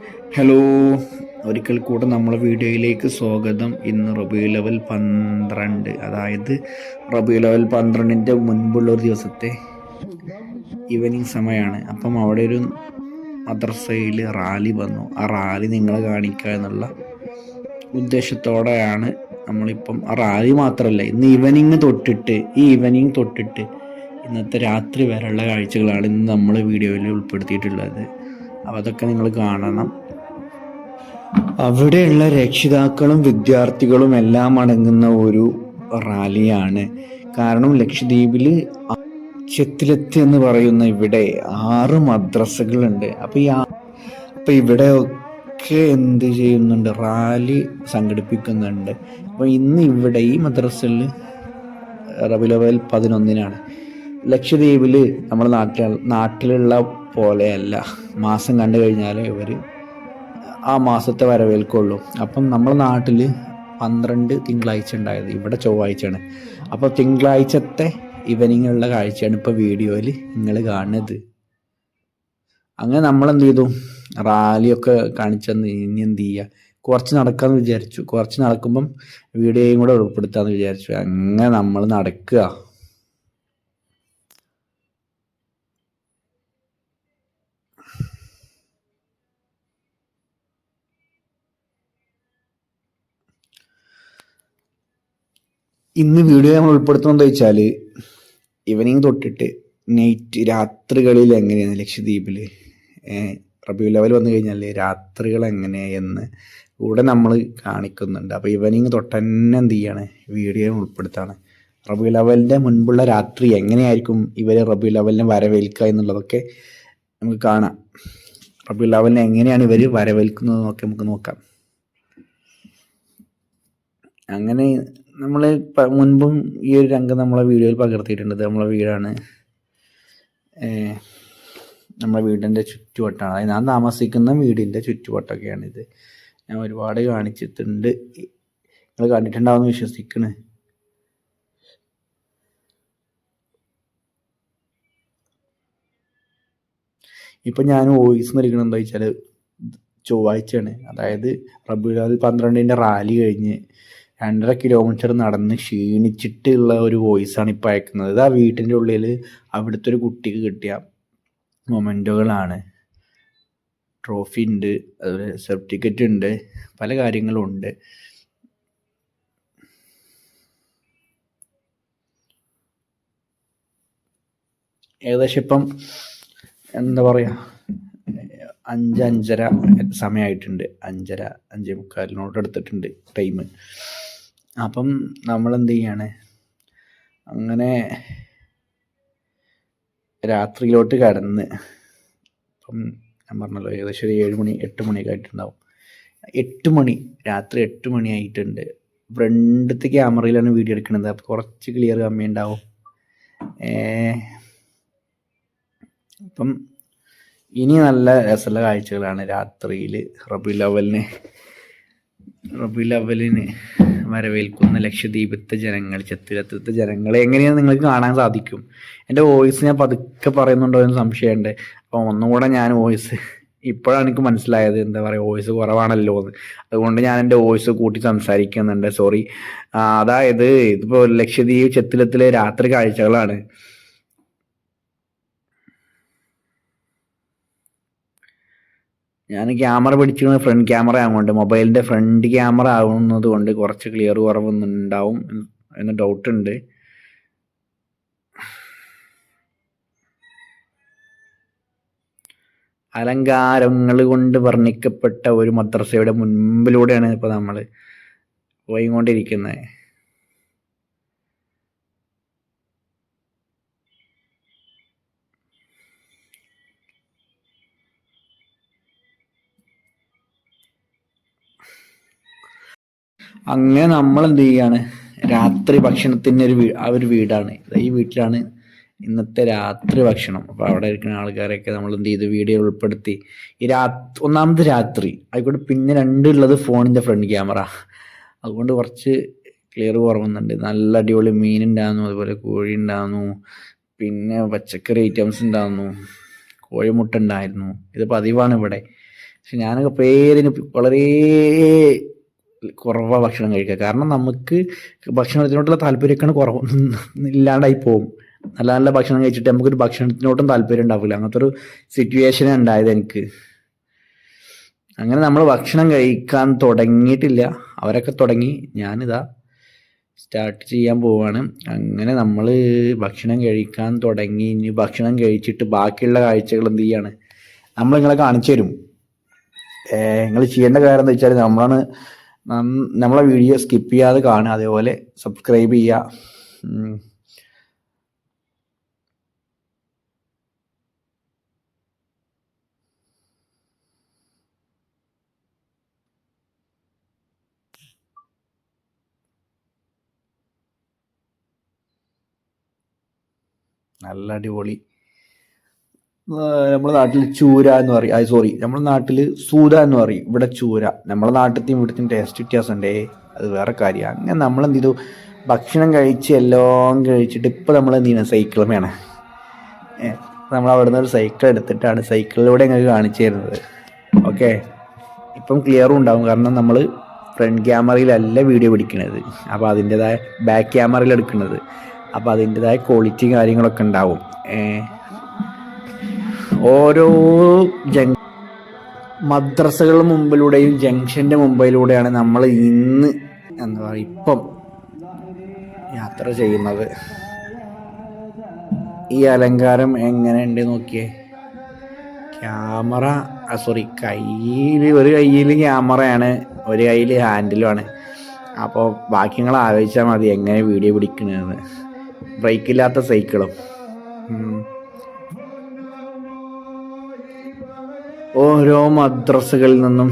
Hello ഒരിക്കൽ കൂടെ നമ്മളെ വീഡിയോയിലേക്ക് സ്വാഗതം. ഇന്ന് റബി ലെവൽ പന്ത്രണ്ട്. അതായത് റബി ലെവൽ പന്ത്രണ്ടിന്റെ മുൻപുള്ള ഒരു ദിവസത്തെ ഈവനിങ് സമയമാണ് അപ്പം അവിടെ ഒരു മദ്രസയിൽ റാലി വന്നു. ആ റാലി നിങ്ങളെ കാണിക്കുക എന്നുള്ള ഉദ്ദേശത്തോടെയാണ് നമ്മളിപ്പം ആ റാലി മാത്രമല്ല ഇന്ന് ഈവനിങ് തൊട്ടിട്ട് ഈ ഈവനിങ് തൊട്ടിട്ട് ഇന്നത്തെ രാത്രി വരെയുള്ള കാഴ്ചകളാണ് ഇന്ന് നമ്മൾ വീഡിയോയിൽ ഉൾപ്പെടുത്തിയിട്ടുള്ളത്. അപ്പോൾ അതൊക്കെ നിങ്ങൾ കാണണം. അവിടെയുള്ള രക്ഷിതാക്കളും വിദ്യാർത്ഥികളും എല്ലാം അടങ്ങുന്ന ഒരു റാലിയാണ്. കാരണം ലക്ഷദ്വീപിൽ ചെത്തിലെത്ത് എന്ന് പറയുന്ന ഇവിടെ ആറ് മദ്രസകളുണ്ട്. അപ്പോൾ ഈ അപ്പം ഇവിടെ ഒക്കെ എന്ത് ചെയ്യുന്നുണ്ട്? റാലി സംഘടിപ്പിക്കുന്നുണ്ട്. അപ്പോൾ ഇന്ന് ഇവിടെ ഈ മദ്രസയിൽ റബിലവൽ പതിനൊന്നിനാണ്. ലക്ഷദ്വീപിൽ നമ്മുടെ നാട്ടിൽ നാട്ടിലുള്ള പോലെയല്ല. മാസം കണ്ടു കഴിഞ്ഞാൽ ഇവർ ആ മാസത്തെ വരവേൽക്കുള്ളൂ. അപ്പം നമ്മുടെ നാട്ടിൽ പന്ത്രണ്ട് തിങ്കളാഴ്ച ഉണ്ടായത് ഇവിടെ ചൊവ്വാഴ്ചയാണ്. അപ്പോൾ തിങ്കളാഴ്ചത്തെ ഇവനിങ്ങുള്ള കാഴ്ചയാണ് ഇപ്പോൾ വീഡിയോയിൽ നിങ്ങൾ കാണുന്നത്. അങ്ങനെ നമ്മൾ എന്ത് ചെയ്തു? റാലിയൊക്കെ കാണിച്ചെന്ന് ഇനി എന്ത് ചെയ്യുക കുറച്ച് നടക്കാമെന്ന് വിചാരിച്ചു. കുറച്ച് നടക്കുമ്പം വീഡിയോയും കൂടെ ഉൾപ്പെടുത്താമെന്ന് വിചാരിച്ചു. അങ്ങനെ നമ്മൾ നടക്കുക. ഇന്ന് വീഡിയോ നമ്മൾ ഉൾപ്പെടുത്തുന്നത് വെച്ചാൽ ഈവനിങ് തൊട്ടിട്ട് നൈറ്റ് രാത്രികളിൽ എങ്ങനെയാണ് ലക്ഷദ്വീപിൽ റബ്യൂ ലെവൽ വന്നു കഴിഞ്ഞാൽ രാത്രികൾ എങ്ങനെയെന്ന് കൂടെ നമ്മൾ കാണിക്കുന്നുണ്ട്. അപ്പോൾ ഈവനിങ് തൊട്ട് തന്നെ എന്ത് ചെയ്യാണ്? വീഡിയോ ഉൾപ്പെടുത്താണ്. റബ്യൂ ലെവലിന്റെ മുൻപുള്ള രാത്രി എങ്ങനെയായിരിക്കും ഇവർ റബ്യൂ ലെവലിനെ വരവേൽക്കുക എന്നുള്ളതൊക്കെ നമുക്ക് കാണാം. റബ്യൂ ലെവലിനെ എങ്ങനെയാണ് ഇവർ വരവേൽക്കുന്നതെന്നൊക്കെ നമുക്ക് നോക്കാം. അങ്ങനെ നമ്മൾ മുൻപും ഈ ഒരു രംഗം നമ്മളെ വീഡിയോയിൽ പകർത്തിയിട്ടുണ്ട്. നമ്മളെ വീടാണ്. നമ്മുടെ വീടിന്റെ ചുറ്റുവട്ടമാണ് അതായത് ഞാൻ താമസിക്കുന്ന വീടിന്റെ ചുറ്റുവട്ടമൊക്കെയാണിത് ഞാൻ ഒരുപാട് കാണിച്ചിട്ടുണ്ട്. നിങ്ങൾ കണ്ടിട്ടുണ്ടാവുമെന്ന് വിശ്വസിക്കണ്. ഇപ്പം ഞാൻ വോയിസ് നൽകണം എന്താ വെച്ചാൽ ചൊവ്വാഴ്ചയാണ്. അതായത് റബ്ബിൽ പന്ത്രണ്ടിന്റെ റാലി കഴിഞ്ഞ് രണ്ടര കിലോമീറ്റർ നടന്ന് ക്ഷീണിച്ചിട്ടുള്ള ഒരു വോയിസാണ് ഇപ്പോൾ അയക്കുന്നത്. ഇത് ആ വീട്ടിന്റെ ഉള്ളിൽ അവിടുത്തെ ഒരു കുട്ടിക്ക് കിട്ടിയ മൊമെന്റുകളാണ്. ട്രോഫി ഉണ്ട് അതുപോലെ സർട്ടിഫിക്കറ്റ് ഉണ്ട് പല കാര്യങ്ങളും ഉണ്ട്. ഏകദേശം ഇപ്പം എന്താ പറയുക അഞ്ച് അഞ്ചര സമയമായിട്ടുണ്ട് അഞ്ചര അഞ്ചേ മുക്കാലിനോട് എടുത്തിട്ടുണ്ട് ടൈം അപ്പം നമ്മൾ എന്ത് ചെയ്യാണ്? അങ്ങനെ രാത്രിയിലോട്ട് കടന്ന് അപ്പം ഞാൻ പറഞ്ഞല്ലോ ഏകദേശം ഒരു ഏഴ് മണി എട്ട് മണിയൊക്കെ ആയിട്ടുണ്ടാവും. എട്ട് മണി രാത്രി എട്ട് മണി ആയിട്ടുണ്ട്. ക്യാമറയിലാണ് വീഡിയോ എടുക്കുന്നത്. അപ്പോൾ കുറച്ച് ക്ലിയർ കമ്മിയുണ്ടാവും. അപ്പം ഇനി നല്ല രസമുള്ള കാഴ്ചകളാണ് രാത്രിയിൽ റബി ലവലിന് റബി ലവലിന് വരവേൽക്കുന്ന ലക്ഷദ്വീപത്തെ ജനങ്ങൾ ചെത്തിലത്തെ ജനങ്ങളെ എങ്ങനെയാണ് നിങ്ങൾക്ക് കാണാൻ സാധിക്കും? എന്റെ വോയിസ് ഞാൻ പതുക്കെ പറയുന്നുണ്ടോ എന്ന് സംശയമുണ്ട്. അപ്പോൾ ഒന്നുകൂടെ ഞാൻ വോയിസ് ഇപ്പോഴാണ് എനിക്ക് മനസ്സിലായത് എന്താ പറയുക വോയിസ് കുറവാണല്ലോ എന്ന്. അതുകൊണ്ട് ഞാൻ എന്റെ വോയിസ് കൂട്ടി സംസാരിക്കുന്നുണ്ട്. സോറി. അതായത് ഇതിപ്പോൾ ലക്ഷദ്വീപ് ചെത്തിലത്തിലെ രാത്രി കാഴ്ചകളാണ്. ഞാൻ ക്യാമറ പിടിച്ചിരുന്നത് ഫ്രണ്ട് ക്യാമറ ആകുന്നുണ്ട് മൊബൈലിന്റെ ഫ്രണ്ട് ക്യാമറ ആവുന്നത് കൊണ്ട് കുറച്ച് ക്ലിയർ കുറവുണ്ടാവും എന്ന് ഡൗട്ട് ഉണ്ട്. അലങ്കാരങ്ങൾ കൊണ്ട് വർണിക്കപ്പെട്ട ഒരു മദ്രസയുടെ മുൻപിലൂടെയാണ് ഇപ്പോൾ നമ്മൾ പോയിക്കൊണ്ടിരിക്കുന്നത്. അങ്ങനെ നമ്മൾ എന്ത് ചെയ്യാണ്? രാത്രി ഭക്ഷണത്തിന്റെ ഒരു ആ ഒരു വീടാണ്. ഈ വീട്ടിലാണ് ഇന്നത്തെ രാത്രി ഭക്ഷണം. അപ്പോൾ അവിടെ ഇരിക്കുന്ന ആൾക്കാരൊക്കെ നമ്മൾ എന്ത് ചെയ്തു? വീഡിയോ ഉൾപ്പെടുത്തി. ഈ രാ ഒന്നാമത് രാത്രി. ആയിക്കോട്ടെ പിന്നെ രണ്ടുള്ളത് ഫോണിന്റെ ഫ്രണ്ട് ക്യാമറ. അതുകൊണ്ട് കുറച്ച് ക്ലിയർ കുറവുന്നുണ്ട്. നല്ല അടിപൊളി മീൻ ഉണ്ടായിരുന്നു. അതുപോലെ കോഴി ഉണ്ടായിരുന്നു. പിന്നെ പച്ചക്കറി ഐറ്റംസ് ഉണ്ടായിരുന്നു. കോഴിമുട്ട ഉണ്ടായിരുന്നു. ഇത് പതിവാണ് ഇവിടെ. പക്ഷെ ഞാനൊക്കെ പേരിന് വളരെ കുറവാണ് ഭക്ഷണം കഴിക്കുക. കാരണം നമുക്ക് ഭക്ഷണത്തിനോട്ടുള്ള താല്പര്യമൊക്കെയാണ് കുറവ്. ഇല്ലാണ്ടായി പോകും നല്ല നല്ല ഭക്ഷണം കഴിച്ചിട്ട് നമുക്കൊരു ഭക്ഷണത്തിനോട്ടും താല്പര്യം ഉണ്ടാവില്ല അങ്ങനത്തെ ഒരു സിറ്റുവേഷൻ ഉണ്ടായത് എനിക്ക്. അങ്ങനെ നമ്മൾ ഭക്ഷണം കഴിക്കാൻ തുടങ്ങിയിട്ടില്ല. അവരൊക്കെ തുടങ്ങി. ഞാനിതാ സ്റ്റാർട്ട് ചെയ്യാൻ പോവാണ്. അങ്ങനെ നമ്മൾ ഭക്ഷണം കഴിക്കാൻ തുടങ്ങി. ഇനി ഭക്ഷണം കഴിച്ചിട്ട് ബാക്കിയുള്ള കാഴ്ചകൾ എന്ത് ചെയ്യാണ്? നമ്മൾ നിങ്ങളെ കാണിച്ചു തരും. നിങ്ങൾ ചെയ്യേണ്ട കാര്യം എന്താ വെച്ചാൽ നമ്മളാണ് നമ്മളെ വീഡിയോ സ്കിപ്പ് ചെയ്യാതെ കാണുക അതേപോലെ സബ്സ്ക്രൈബ് ചെയ്യുക. നല്ല അടിപൊളി. നമ്മുടെ നാട്ടിൽ ചൂര എന്ന് പറയും. അത് സോറി നമ്മുടെ നാട്ടിൽ സൂത എന്ന് പറയും. ഇവിടെ ചൂര. നമ്മുടെ നാട്ടിലത്തെയും ഇവിടുത്തെ ടേസ്റ്റ് വ്യത്യാസമുണ്ടേ. അത് വേറെ കാര്യമാണ് അങ്ങനെ നമ്മൾ എന്ത് ചെയ്തു? ഭക്ഷണം കഴിച്ച് എല്ലാം കഴിച്ചിട്ട് ഇപ്പം നമ്മൾ എന്ത് ചെയ്യണം സൈക്കിൾ വേണം നമ്മൾ അവിടെ നിന്ന് ഒരു സൈക്കിൾ എടുത്തിട്ടാണ് സൈക്കിളിലൂടെ ഞങ്ങൾക്ക് കാണിച്ചു തരുന്നത്. ഓക്കെ ഇപ്പം ക്ലിയറും ഉണ്ടാവും. കാരണം നമ്മൾ ഫ്രണ്ട് ക്യാമറയിലല്ല വീഡിയോ പിടിക്കുന്നത് അപ്പോൾ അതിന്റെതായ ബാക്ക് ക്യാമറയിൽ എടുക്കുന്നത് അപ്പോൾ അതിന്റെതായ ക്വാളിറ്റി കാര്യങ്ങളൊക്കെ ഉണ്ടാവും. ഏ, ഓരോ ജങ് മദ്രസകൾ മുമ്പിലൂടെയും ജംഗ്ഷന്റെ മുമ്പിലൂടെയാണ് നമ്മൾ ഇന്ന് എന്താ പറയുക ഇപ്പം യാത്ര ചെയ്യുന്നത്. ഈ അലങ്കാരം എങ്ങനെയുണ്ട് നോക്കിയേ. ക്യാമറ സോറി കയ്യിൽ ഒരു കയ്യിൽ ക്യാമറയാണ് ഒരു കയ്യിൽ ഹാൻഡിലുമാണ്. അപ്പോൾ ബാക്കി നിങ്ങൾ ആലോചിച്ചാൽ മതി എങ്ങനെ വീഡിയോ പിടിക്കണമെന്ന് ബ്രേക്കില്ലാത്ത സൈക്കിളും. ഓരോ മദ്രസകളിൽ നിന്നും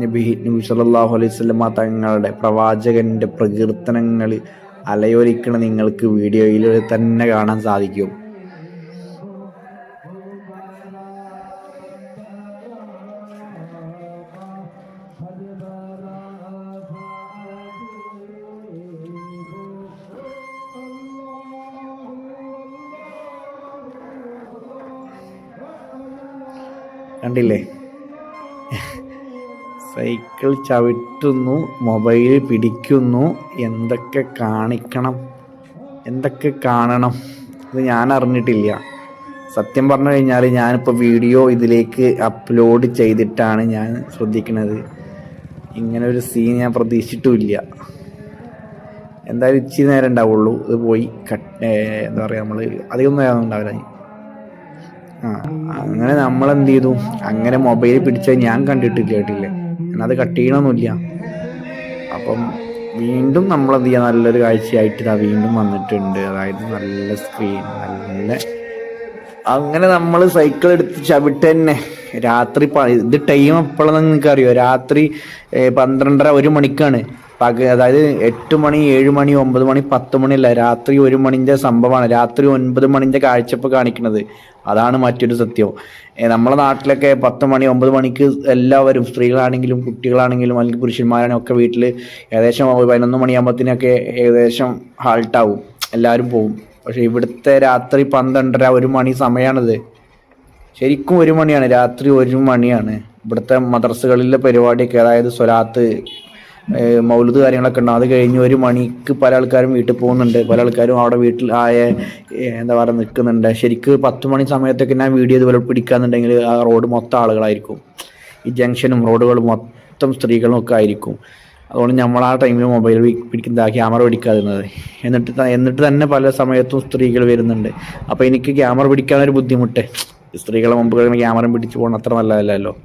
നബി നബി സല്ലാഹു അലൈഹി തങ്ങളുടെ പ്രവാചകന്റെ പ്രകീർത്തനങ്ങൾ അലയൊലിക്കണ നിങ്ങൾക്ക് വീഡിയോയിൽ തന്നെ കാണാൻ സാധിക്കും. കണ്ടില്ലേ? സൈക്കിൾ ചവിട്ടുന്നു മൊബൈൽ പിടിക്കുന്നു എന്തൊക്കെ കാണിക്കണം? എന്തൊക്കെ കാണണം? ഇത് ഞാൻ അറിഞ്ഞിട്ടില്ല. സത്യം പറഞ്ഞു കഴിഞ്ഞാൽ ഞാനിപ്പോൾ വീഡിയോ ഇതിലേക്ക് അപ്ലോഡ് ചെയ്തിട്ടാണ് ഞാൻ ശ്രദ്ധിക്കുന്നത് ഇങ്ങനെ ഒരു സീൻ ഞാൻ പ്രതീക്ഷിച്ചിട്ടുമില്ല. എന്തായാലും ഇച്ചിരി നേരം ഉണ്ടാവുള്ളൂ. ഇത് പോയി കട്ട് എന്താ പറയുക നമ്മൾ അധികം നേരം ഉണ്ടാവില്ല. അങ്ങനെ നമ്മൾ എന്ത് ചെയ്തു അങ്ങനെ മൊബൈൽ പിടിച്ച ഞാൻ കണ്ടിട്ടില്ല കേട്ടില്ലേ. അത് കട്ട് ചെയ്യണമെന്നില്ല അപ്പം വീണ്ടും നമ്മൾ എന്ത് ചെയ്യുക നല്ലൊരു കാഴ്ചയായിട്ട് ഇതാ വീണ്ടും വന്നിട്ടുണ്ട്. അതായത് നല്ല സ്ക്രീൻ നല്ല അങ്ങനെ നമ്മൾ സൈക്കിൾ എടുത്ത് ചവിട്ട് തന്നെ. രാത്രി ഇത് ടൈം എപ്പോഴാണെന്ന് നിങ്ങൾക്ക് അറിയോ രാത്രി പന്ത്രണ്ടര ഒരു മണിക്കാണ്. പക അതായത് എട്ട് മണി ഏഴ് മണി ഒമ്പത് മണി പത്ത് മണിയല്ല രാത്രി ഒരു മണിന്റെ സംഭവമാണ്. രാത്രി ഒൻപത് മണിന്റെ കാഴ്ചപ്പ് കാണിക്കുന്നത് അതാണ് മറ്റൊരു സത്യം. നമ്മളെ നാട്ടിലൊക്കെ പത്ത് മണി ഒമ്പത് മണിക്ക് എല്ലാവരും സ്ത്രീകളാണെങ്കിലും കുട്ടികളാണെങ്കിലും അല്ലെങ്കിൽ പുരുഷന്മാരാണെങ്കിലും ഒക്കെ വീട്ടിൽ ഏകദേശം പതിനൊന്ന് മണിയാകുമ്പോഴത്തേനൊക്കെ ഏകദേശം ഹാൾട്ടാവും എല്ലാവരും പോവും. പക്ഷേ ഇവിടുത്തെ രാത്രി പന്ത്രണ്ടര ഒരു മണി സമയമാണിത് ശരിക്കും ഒരു മണിയാണ്. രാത്രി ഒരു മണിയാണ്. ഇവിടുത്തെ മദ്രസകളിലെ പരിപാടിയൊക്കെ അതായത് സ്വലാത്ത് മൗലുദ് കാര്യങ്ങളൊക്കെ ഉണ്ടാവും അത് കഴിഞ്ഞ് ഒരു മണിക്ക് പല ആൾക്കാരും വീട്ടിൽ പോകുന്നുണ്ട്. പല ആൾക്കാരും അവിടെ വീട്ടിൽ ആയ എന്താ പറയുക നിൽക്കുന്നുണ്ട്. ശരിക്ക് പത്ത് മണി സമയത്തൊക്കെ ഞാൻ വീഡിയോ ഇതുപോലെ പിടിക്കാന്നുണ്ടെങ്കിൽ ആ റോഡ് മൊത്തം ആളുകളായിരിക്കും. ഈ ജംഗ്ഷനും റോഡുകളും മൊത്തം സ്ത്രീകളും ഒക്കെ ആയിരിക്കും. അതുകൊണ്ട് നമ്മൾ ആ ടൈമിൽ മൊബൈൽ പിടിക്കുന്ന ക്യാമറ പിടിക്കാതിരുന്നത്. എന്നിട്ട് എന്നിട്ട് തന്നെ പല സമയത്തും സ്ത്രീകൾ വരുന്നുണ്ട്. അപ്പോൾ എനിക്ക് ക്യാമറ പിടിക്കാനൊരു ബുദ്ധിമുട്ട്. സ്ത്രീകളെ മുമ്പ് ക്യാമറ പിടിച്ച് പോകണം അത്ര നല്ലതല്ലല്ലോ.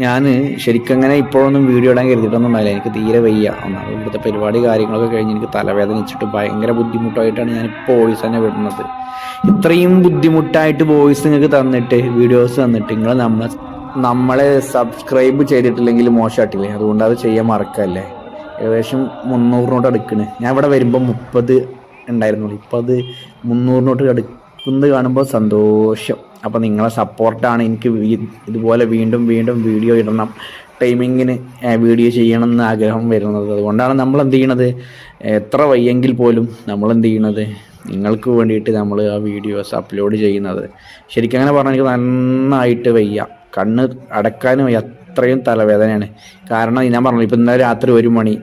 ഞാൻ ശരിക്കും അങ്ങനെ ഇപ്പോഴൊന്നും വീഡിയോ ഇടാൻ കരുതിയിട്ടൊന്നും ഉണ്ടായില്ല. എനിക്ക് തീരെ വയ്യ. ഒന്നാമത് ഇവിടുത്തെ പരിപാടി കാര്യങ്ങളൊക്കെ കഴിഞ്ഞ് എനിക്ക് തലവേദനിച്ചിട്ട് ഭയങ്കര ബുദ്ധിമുട്ടായിട്ടാണ് ഞാൻ ഇപ്പോൾ വോയിസ് തന്നെ വിടുന്നത്. ഇത്രയും ബുദ്ധിമുട്ടായിട്ട് വോയിസ് നിങ്ങൾക്ക് തന്നിട്ട് വീഡിയോസ് തന്നിട്ട് നിങ്ങൾ നമ്മളെ നമ്മളെ സബ്സ്ക്രൈബ് ചെയ്തിട്ടില്ലെങ്കിൽ മോശമായിട്ടില്ലേ അതുകൊണ്ട് അത് ചെയ്യാൻ മറക്കല്ലേ? ഏകദേശം മുന്നൂറിനോട്ട് അടുക്കണ്. ഞാൻ ഇവിടെ വരുമ്പോൾ മുപ്പത് ഉണ്ടായിരുന്നുള്ളൂ. ഇപ്പോൾ അത് മുന്നൂറിനോട്ട് അടുക്കുന്നത് കാണുമ്പോൾ സന്തോഷം. അപ്പോൾ നിങ്ങളെ സപ്പോർട്ടാണ് എനിക്ക് ഇതുപോലെ വീണ്ടും വീണ്ടും വീഡിയോ ഇടണം ടൈമിങ്ങിന് വീഡിയോ ചെയ്യണം എന്ന് ആഗ്രഹം വരുന്നത്. അതുകൊണ്ടാണ് നമ്മൾ എന്ത് ചെയ്യണത്? എത്ര വയ്യെങ്കിൽ പോലും നമ്മൾ എന്ത് ചെയ്യണത്? നിങ്ങൾക്ക് വേണ്ടിയിട്ട് നമ്മൾ ആ വീഡിയോസ് അപ്ലോഡ് ചെയ്യുന്നത്. ശരിക്കും അങ്ങനെ പറഞ്ഞാൽ എനിക്ക് നന്നായിട്ട് വയ്യ. കണ്ണ് അടക്കാനും അത്രയും തലവേദനയാണ്. കാരണം ഞാൻ പറഞ്ഞു ഇപ്പം ഇന്നലെ രാത്രി ഒരു മണി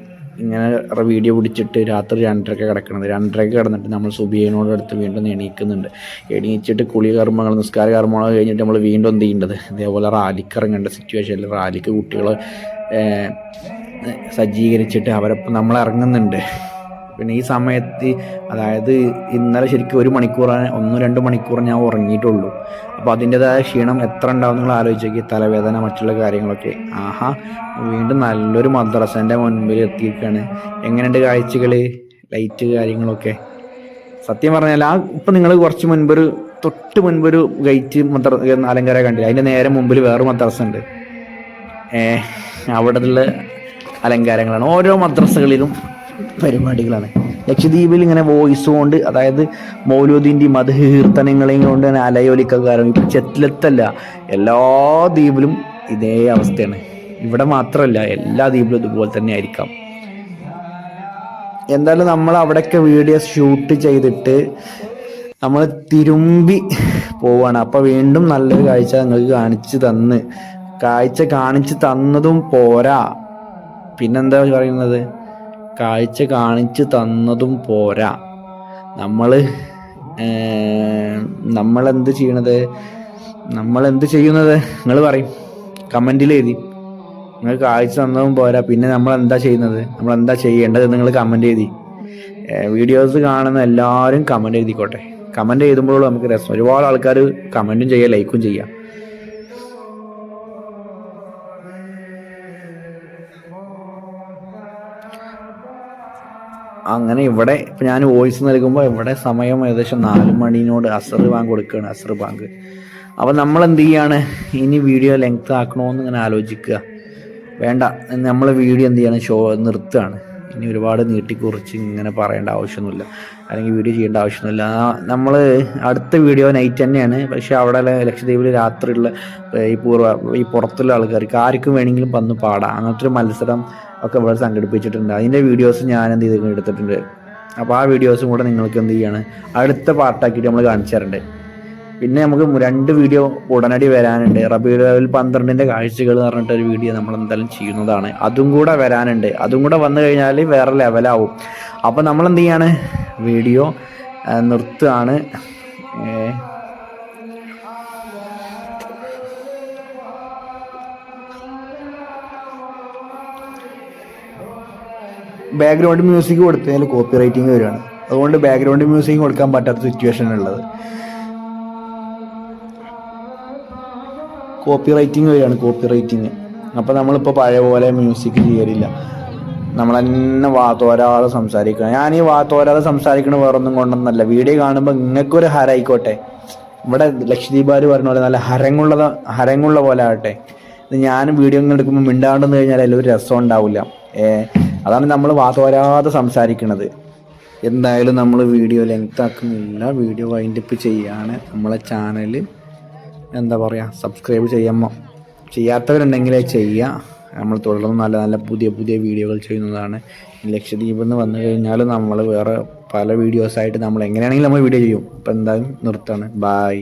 ഇങ്ങനെ വീഡിയോ പിടിച്ചിട്ട് രാത്രി രണ്ടരക്ക് കിടക്കണത്. രണ്ടരക്ക് കിടന്നിട്ട് നമ്മൾ സുബിയനോട് അടുത്ത് വീണ്ടും എണീക്കുന്നുണ്ട്. എണീച്ചിട്ട് കുളി കർമ്മങ്ങൾ നിസ്കാര കർമ്മങ്ങൾ കഴിഞ്ഞിട്ട് നമ്മൾ വീണ്ടും എന്ത് ചെയ്യേണ്ടത്? ഇതേപോലെ റാലിക്ക് ഇറങ്ങേണ്ട സിറ്റുവേഷനിൽ റാലിക്ക് കുട്ടികൾ സജ്ജീകരിച്ചിട്ട് അവരൊപ്പം നമ്മൾ ഇറങ്ങുന്നുണ്ട്. പിന്നെ ഈ സമയത്ത് അതായത് ഇന്നലെ ശരിക്കും ഒരു മണിക്കൂർ ഒന്ന് രണ്ട് മണിക്കൂർ ഞാൻ ഉറങ്ങിയിട്ടുള്ളൂ. അപ്പോൾ അതിന്റെതായ ക്ഷീണം എത്ര ഉണ്ടാവും നിങ്ങൾ ആലോചിച്ചേക്ക്. തലവേദന മറ്റുള്ള കാര്യങ്ങളൊക്കെ. ആഹാ വീണ്ടും നല്ലൊരു മദ്രസന്റെ മുൻപിൽ എത്തിയിരിക്കുകയാണ് എങ്ങനെയുണ്ട് കാഴ്ചകൾ ലൈറ്റ് കാര്യങ്ങളൊക്കെ. സത്യം പറഞ്ഞാൽ ആ ഇപ്പം നിങ്ങൾ കുറച്ച് മുൻപൊരു തൊട്ട് മുൻപൊരു ഗൈറ്റ് മദ്ര അലങ്കാര കണ്ടില്ല? അതിന്റെ നേരെ മുമ്പിൽ വേറെ മദ്രസ ഉണ്ട് അവിടെ ഉള്ള അലങ്കാരങ്ങളാണ്. ഓരോ മദ്രസകളിലും പരിപാടികളാണ്. ലക്ഷദ്വീപിൽ ഇങ്ങനെ വോയിസ് കൊണ്ട് അതായത് മൗലൂദിന്റെ മതകീർത്തനങ്ങളെയും കൊണ്ട് തന്നെ കാരണം ഇപ്പം ചെത്തിലെത്തല്ല എല്ലാ ദ്വീപിലും ഇതേ അവസ്ഥയാണ്. ഇവിടെ മാത്രമല്ല എല്ലാ ദ്വീപിലും ഇതുപോലെ തന്നെ ആയിരിക്കാം. എന്തായാലും നമ്മൾ അവിടെയൊക്കെ വീഡിയോസ് ഷൂട്ട് ചെയ്തിട്ട് നമ്മൾ തിരുമ്പി പോവാണ്. അപ്പോൾ വീണ്ടും നല്ലൊരു കാഴ്ച നിങ്ങൾക്ക് കാണിച്ചു തന്ന്. കാഴ്ച കാണിച്ചു തന്നതും പോരാ. പിന്നെന്താ പറയുന്നത്? കാഴ്ച കാണിച്ചു തന്നതും പോരാ. നമ്മൾ നമ്മൾ നമ്മളെന്ത് ചെയ്യണത്? നമ്മളെന്ത് ചെയ്യുന്നത്? നിങ്ങൾ പറയും. കമന്റിൽ എഴുതി. നിങ്ങൾ കാഴ്ച തന്നതും പോരാ. പിന്നെ നമ്മൾ എന്താ ചെയ്യുന്നത്? നമ്മൾ എന്താ ചെയ്യേണ്ടത് നിങ്ങൾ കമന്റ് എഴുതി. വീഡിയോസ് കാണുന്ന എല്ലാവരും കമന്റ് എഴുതിക്കോട്ടെ. കമന്റ് എഴുതുമ്പോഴുള്ള നമുക്ക് രസം. ഒരുപാട് ആൾക്കാർ കമന്റും ചെയ്യാം ലൈക്കും ചെയ്യാം. അങ്ങനെ ഇവിടെ ഞാൻ വോയിസ് നൽകുമ്പോൾ ഇവിടെ സമയം ഏകദേശം നാല് മണിനോട് അസർ ബാങ്ക് കൊടുക്കുകയാണ് അസർ ബാങ്ക് അപ്പോൾ നമ്മൾ എന്ത് ചെയ്യാണ്? ഇനി വീഡിയോ ലെങ്ത് ആക്കണമെന്ന് ഇങ്ങനെ ആലോചിക്കുക. വേണ്ട നമ്മൾ വീഡിയോ എന്ത് ചെയ്യാണ്? ഷോ നിർത്തുകയാണ്. ഇനി ഒരുപാട് നീട്ടിക്കുറിച്ച് ഇങ്ങനെ പറയേണ്ട ആവശ്യമൊന്നുമില്ല. അല്ലെങ്കിൽ വീഡിയോ ചെയ്യേണ്ട ആവശ്യമൊന്നുമില്ല. നമ്മൾ അടുത്ത വീഡിയോ നൈറ്റ് തന്നെയാണ്. പക്ഷേ അവിടെ ലക്ഷദ്വീപിൽ രാത്രിയുള്ള ഈ പൂർവ ഈ പുറത്തുള്ള ആൾക്കാർക്ക് ആർക്കും വേണമെങ്കിലും വന്ന് പാടാം. അങ്ങനത്തെ ഒരു മത്സരം ഒക്കെ ഇവിടെ സംഘടിപ്പിച്ചിട്ടുണ്ട്. അതിന്റെ വീഡിയോസ് ഞാൻ എന്ത് ചെയ്ത് എടുത്തിട്ടുണ്ട്. അപ്പോൾ ആ വീഡിയോസും കൂടെ നിങ്ങൾക്ക് എന്ത് ചെയ്യാണ് അടുത്ത പാർട്ടാക്കിയിട്ട് നമ്മൾ കാണിച്ചു തരണ്ടേ. പിന്നെ നമുക്ക് രണ്ട് വീഡിയോ ഉടനടി വരാനുണ്ട്. റബി ലെവൽ പന്ത്രണ്ടിന്റെ കാഴ്ചകൾ എന്ന് പറഞ്ഞിട്ട് ഒരു വീഡിയോ നമ്മൾ എന്തായാലും ചെയ്യുന്നതാണ്. അതും കൂടെ വരാനുണ്ട്. അതും കൂടെ വന്നു കഴിഞ്ഞാൽ വേറെ ലെവലാവും അപ്പോൾ നമ്മൾ എന്ത് ചെയ്യാണ് വീഡിയോ നിർത്തുകയാണ്. ബാക്ക്ഗ്രൗണ്ട് മ്യൂസിക് കൊടുത്തതിൽ കോപ്പി റൈറ്റിംഗ് വരികയാണ്. അതുകൊണ്ട് ബാക്ക്ഗ്രൗണ്ട് മ്യൂസിക് കൊടുക്കാൻ പറ്റാത്ത സിറ്റുവേഷൻ ഉള്ളത്. കോപ്പി റൈറ്റിംഗ് വരികയാണ് കോപ്പി റൈറ്റിംഗ് അപ്പോൾ നമ്മളിപ്പോൾ പഴയ പോലെ മ്യൂസിക് ചെയ്യലില്ല. നമ്മൾ തന്നെ വാത്തോരാതെ തോരാതെ സംസാരിക്കണം. ഞാൻ ഈ വാത്തോരാതെ തോരാതെ സംസാരിക്കണ വേറൊന്നും കൊണ്ടൊന്നല്ല. വീഡിയോ കാണുമ്പോൾ നിങ്ങൾക്കൊരു ഹരായിക്കോട്ടെ. ഇവിടെ ലക്ഷദ്വീപാര് പറഞ്ഞ പോലെ നല്ല ഹരങ്ങുള്ളത് ഹരങ്ങുള്ള പോലെ ആകട്ടെ. ഞാനും വീഡിയോ എടുക്കുമ്പോൾ മിണ്ടാണ്ടെന്ന് കഴിഞ്ഞാൽ അതിലൊരു രസം ഉണ്ടാവില്ല. അതാണ് നമ്മൾ വാതോരാതെ സംസാരിക്കുന്നത് എന്തായാലും നമ്മൾ വീഡിയോ ലെങ്ത് ആക്കുന്നില്ല വീഡിയോ വൈൻഡപ്പ് ചെയ്യാണ് നമ്മളെ ചാനൽ എന്താ പറയുക സബ്സ്ക്രൈബ് ചെയ്യുമ്പോൾ ചെയ്യാത്തവരുണ്ടെങ്കിലേ ചെയ്യുക നമ്മൾ തുടർന്ന് നല്ല നല്ല പുതിയ പുതിയ വീഡിയോകൾ ചെയ്യുന്നതാണ്. ലക്ഷദ്വീപിൽ എന്ന് വന്നു കഴിഞ്ഞാൽ നമ്മൾ വേറെ പല വീഡിയോസായിട്ട് നമ്മൾ എങ്ങനെയാണെങ്കിലും നമ്മൾ വീഡിയോ ചെയ്യും. അപ്പോൾ എന്തായാലും നിർത്താണ്. ബായ്